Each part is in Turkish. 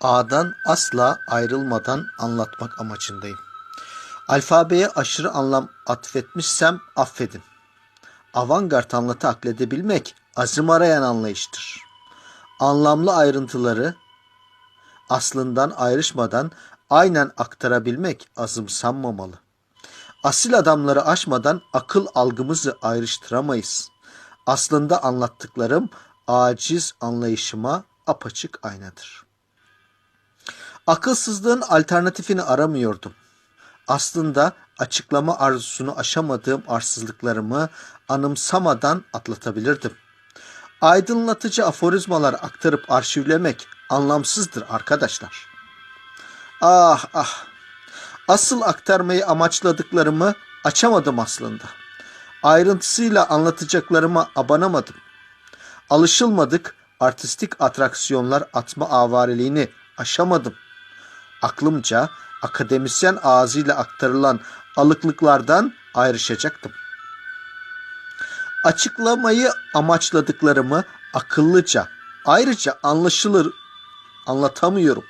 A'dan asla ayrılmadan anlatmak amacındayım. Alfabeye aşırı anlam atfetmişsem affedin. Avantgard anlatı akledebilmek azim arayan anlayıştır. Anlamlı ayrıntıları aslından ayrışmadan aynen aktarabilmek azımsanmamalı. Asil adamları aşmadan akıl algımızı ayrıştıramayız. Aslında anlattıklarım aciz anlayışıma apaçık aynadır. Akılsızlığın alternatifini aramıyordum. Aslında açıklama arzusunu aşamadığım arsızlıklarımı anımsamadan atlatabilirdim. Aydınlatıcı aforizmalar aktarıp arşivlemek anlamsızdır arkadaşlar. Ah ah. Asıl aktarmayı amaçladıklarımı açamadım aslında. Ayrıntısıyla anlatacaklarıma abanamadım. Alışılmadık artistik atraksiyonlar atma avareliğini aşamadım. Aklımca akademisyen ağzıyla aktarılan alıklıklardan ayrışacaktım. Açıklamayı amaçladıklarımı akıllıca, ayrıca anlaşılır anlatamıyorum.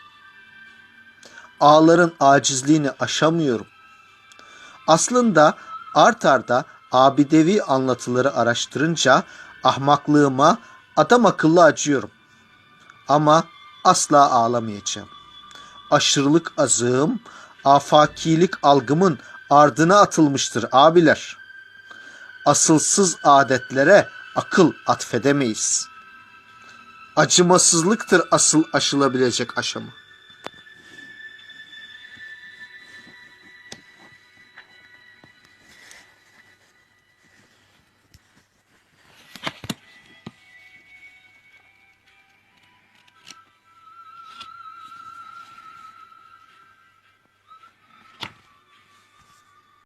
Ağların acizliğini aşamıyorum. Aslında art arda abidevi anlatıları araştırınca ahmaklığıma adam akıllı acıyorum. Ama asla ağlamayacağım. Aşırılık azığım, afakilik algımın ardına atılmıştır abiler. Asılsız adetlere akıl atfedemeyiz. Acımasızlıktır asıl aşılabilecek aşamı.